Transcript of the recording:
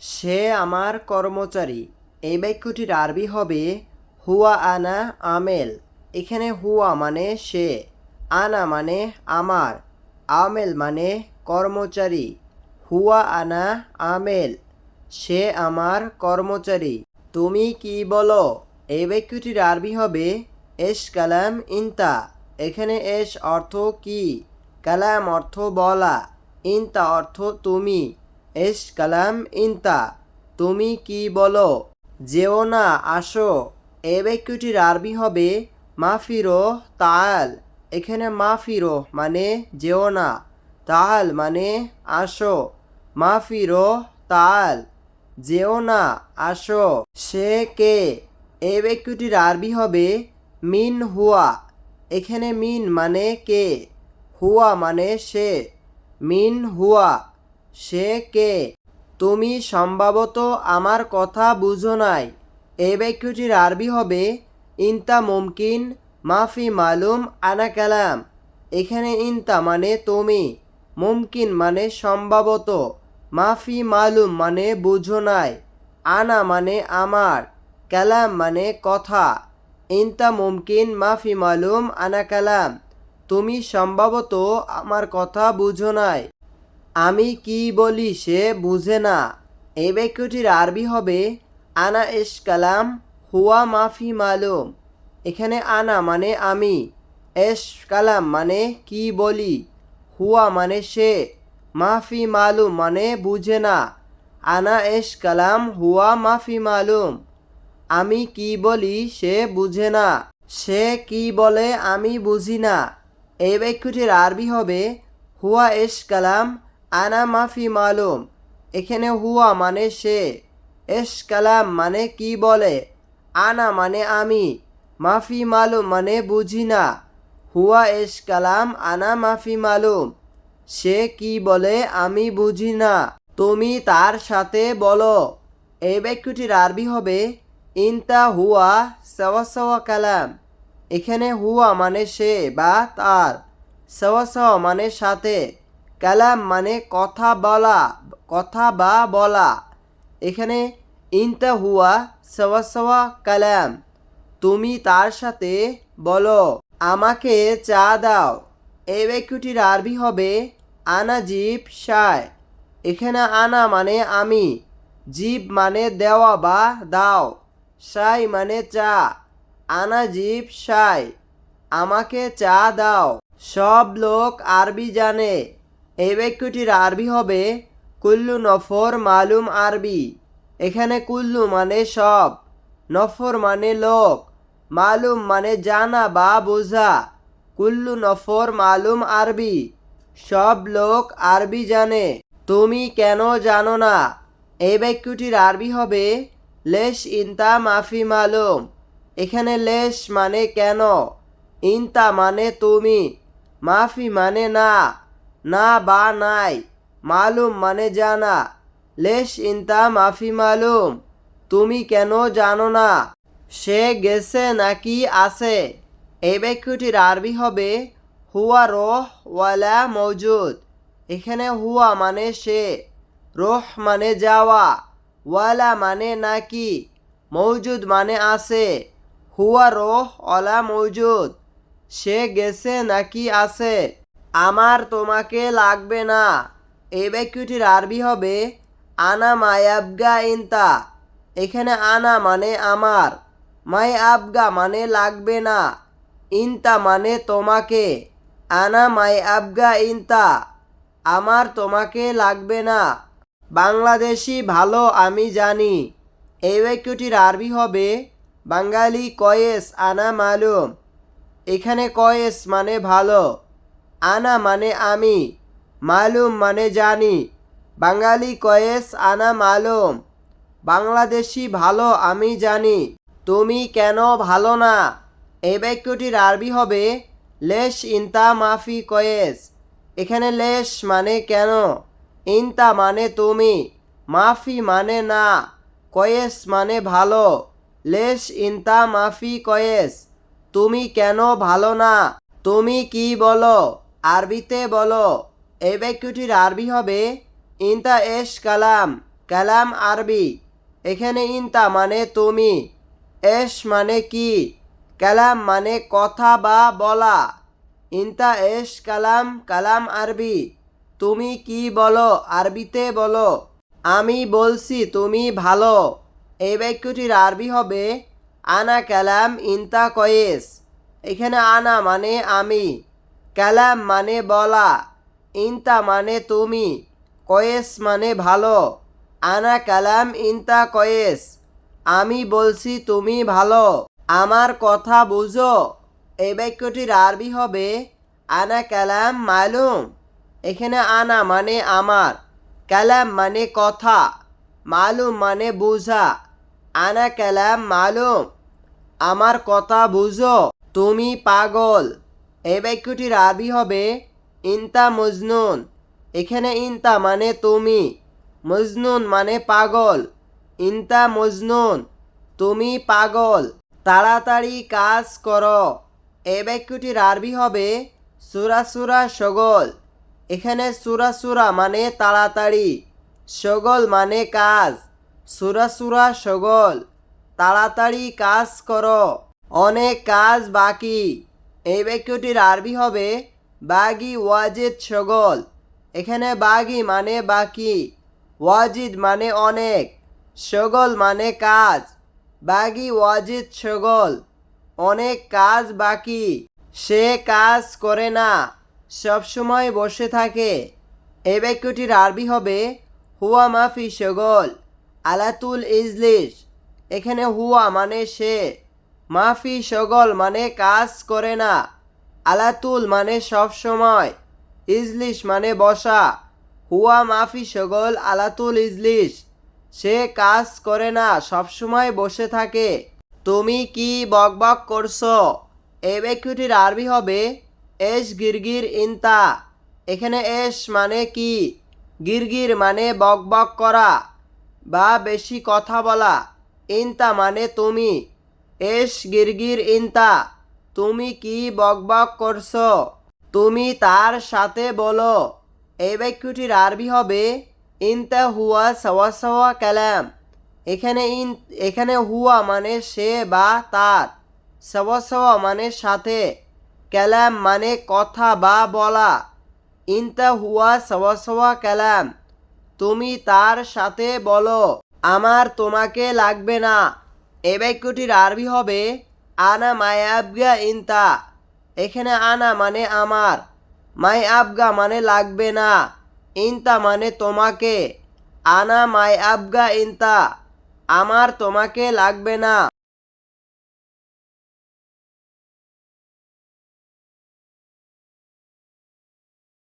সে আমার কর্মচারী। এই বাক্যটির আরবি হবে, হুয়া আনা আমেল। এখানে হুয়া মানে সে, আনা মানে আমার, আমেল মানে কর্মচারী, হুয়া আনা আমেল। সে আমার কর্মচারী। তুমি কি বলো? এই বাক্যটির আরবি হবে, এস কালাম ইনতা। এখানে এস অর্থ কি? কালাম অর্থ বলা, ইনতা অর্থ তুমি। এস কালাম ইনতা, তুমি কি বলো? যেও না, আসো। এ বাক্যটির আরবি হবে মাফিরো তাল। এখানে মাফিরো মানে যেও না, তাল মানে আসো। মাফিরো তাল। যেও না, আসো। সে কে? এ বাক্যটির আরবি হবে, মিন হুয়া। এখানে মিন মানে কে? হুয়া মানে সে। মিন হুয়া। সে কে? তুমি সম্ভবত আমার কথা বুঝো নাই। এই বাক্যটির আরবি হবে, ইনতা মুমকিন, মাফি মালুম আনা কালাম। এখানে ইনতা মানে তুমি, মুমকিন মানে সম্ভবত, মাফি মালুম মানে বুঝো নাই, আনা মানে আমার, কালাম মানে কথা। ইনতা মুমকিন, মাফি মালুম আনা কালাম। তুমি সম্ভবত আমার কথা বুঝো নাই। আমি কি বলি সে বুঝে না। এই বাক্যটির আরবি হবে, আনা এস কালাম, হুয়া মাফি মালুম। এখানে আনা মানে আমি এস কালাম মানে কি বলি হুয়া মানে সে মাফি মালুম মানে বুঝে না। আনা এস কালাম, হুয়া মাফি মালুম। আমি কি বলি সে বুঝে না। সে কি বলে, আমি বুঝি না। এই বাক্যটির আরবি হবে, হুয়া এস কালাম আনা মাফি মালুম। এখানে হুয়া মানে সে। এস কালাম মানে কি বলে? আনা মানে আমি। মাফি মালুম মানে বুঝি না। হুয়া এস কালাম, আনা মাফি মালুম। সে কি বলে আমি বুঝি না। তুমি তার সাথে বলো। এই বাক্যটির আরবি হবে, ইনতা হুয়া সাওয়া সাওয়া কালাম। এখানে হুয়া মানে সে বা তার। সাওয়া সাওয়া মানে সাথে। কালাম মানে কথা বলা, কথা বা বলা। এখানে ইনতা হুয়া, সাওয়া কালাম। তুমি তার সাথে বলো, আমাকে চা দাও। এই বাক্যটির আরবি হবে আনা জিপ শায়। এখানে আনা মানে আমি জিপ মানে দেওয়া বা দাও শাই মানে চা। আনা জিপ শাই আমাকে চা দাও। সব লোক আরবি জানে। এই বাক্যটির আরবি হবে কুল্লু নফর মালুম আরবি। এখানে কুল্লু মানে সব, নফর মানে লোক, মালুম মানে জানা বা বোঝা। কুল্লু নফর মালুম আরবি, সব লোক আরবি জানে। তুমি কেন জানো না? এই বাক্যটির আরবি হবে লেশ ইনতা মাফি মালুম। এখানে লেশ মানে কেন, ইনতা মানে তুমি, মাফি মানে না। না বা নাই। মালুম মানে জানা। লেশ ইনতা মাফি মালুম। তুমি কেন জানো না? সে গেছে নাকি আছে? এই বাক্যটির আরবি হবে, হুয়া রোহ ওয়ালা মৌজুদ এখানে হুয়া মানে সে, রোহ মানে যাওয়া, ওয়ালা মানে নাকি মৌজুদ মানে আছে, হুয়া রোহ ওয়ালা মৌজুদ সে গেছে নাকি আছে? আমার তোমাকে লাগবে না। এই বাক্যটির আরবি হবে, আনা মায়াবগা ইনতা। এখানে আনা মানে আমার। মাই আবগা মানে লাগবে না। ইনতা মানে তোমাকে। আনা মাই আবগা ইনতা। আমার তোমাকে লাগবে না। বাংলাদেশি ভালো, আমি জানি। এই বাক্যটির আরবি হবে, বাঙালি কয়েস, আনা মালুম। এখানে কয়েস মানে ভালো। আনা মানে আমি, মালুম মানে জানি। বাঙালি কয়েস, আনা মালুম। বাংলাদেশি ভালো, আমি জানি। তুমি কেন ভালো না? এই বাক্যটির আরবি হবে, লেশ ইনতা মাফি কয়েস। এখানে লেশ মানে কেন? ইনতা মানে তুমি, মাফি মানে না। কয়েস মানে ভালো, লেশ ইনতা মাফি কয়েস। তুমি কেন ভালো না? তুমি কি বলো? আরবিতে বলো। এই বাক্যটির আরবি হবে ইনতা এশ কালাম কালাম আরবি। এখানে ইনতা মানে তুমি এস মানে কি, কালাম মানে কথা বা বলা। ইনতা এস কালাম কালাম আরবি। তুমি কি বলো? আরবিতে বলো। আমি বলছি তুমি ভালো। এই বাক্যটির আরবি হবে, আনা কালাম ইনতা কয়েস। এখানে আনা মানে আমি। কালাম মানে বলা, ইনতা মানে তুমি, কয়েস মানে ভালো। আনা কালাম ইনতা কয়েস, আমি বলছি তুমি ভালো, আমার কথা বুঝো। এই বাক্যটির আরবি হবে, আনা কালাম মালুম, এখানে আনা মানে আমার, কালাম মানে কথা, মালুম মানে বুঝা। আনা কালাম মালুম, আমার কথা বুঝো, তুমি পাগল। এই বাক্যটির আরবি হবে, ইনতা মজনুন। এখানে ইনতা মানে তুমি, মজনুন মানে পাগল। ইনতা মজনুন, তুমি পাগল। তাড়াতাড়ি কাজ করো। এই বাক্যটির আরবি হবে, সুরা সুরা সগল। এখানে সুরা সুরা মানে তাড়াতাড়ি, সগল মানে কাজ। সুরা সুরা সগল, তাড়াতাড়ি কাজ করো। অনেক কাজ বাকি। এই বাক্যটির আরবি হবে বাগি ওয়াজিদ সগল। এখানে বাগি মানে বাকি, ওয়াজিদ মানে অনেক, সগল মানে কাজ। বাগি ওয়াজিদ সগল, অনেক কাজ বাকি, সে কাজ করে না সবসময় বসে থাকে। এই বাক্যটির আরবি হবে হুয়া মাফি সগল, আলাতুল ইজলিশ। এখানে হুয়া মানে সে। মাফি সগল মানে কাজ করে না, আলাতুল মানে সব সময়, ইজলিশ মানে বসা, হুয়া মাফি সগল আলাতুল ইজলিশ, সে কাজ করে না সবসময় বসে থাকে। তুমি কি বকবক করছ? এই বাক্যটির আরবি হবে এস গিরগির ইনতা, এখানে এস মানে কি? গিরগির মানে বকবক করা বা বেশি কথা বলা, ইনতা মানে তুমি। এস, গিরগির ইনতা। তুমি কি বকবক করছ? তুমি তার সাথে বলো। এই বাক্যটির আরবি হবে, ইনতা হুয়া সওয়া সওয়া কালাম। এখানে ইন, এখানে হুয়া মানে সে বা তার। সওয়া সওয়া মানে সাথে। কালাম মানে কথা বা বলা। ইনতা হুয়া সওয়া সওয়া তুমি তার সাথে বলো। আমার তোমাকে লাগবে না। এ বাক্যটির আরবি হবে, আনা মাই আবগা ইনতা। এখানে আনা মানে আমার। মাই আবগা মানে লাগবে না। ইনতা মানে তোমাকে। আনা মাই আবগা ইনতা। আমার তোমাকে লাগবে না।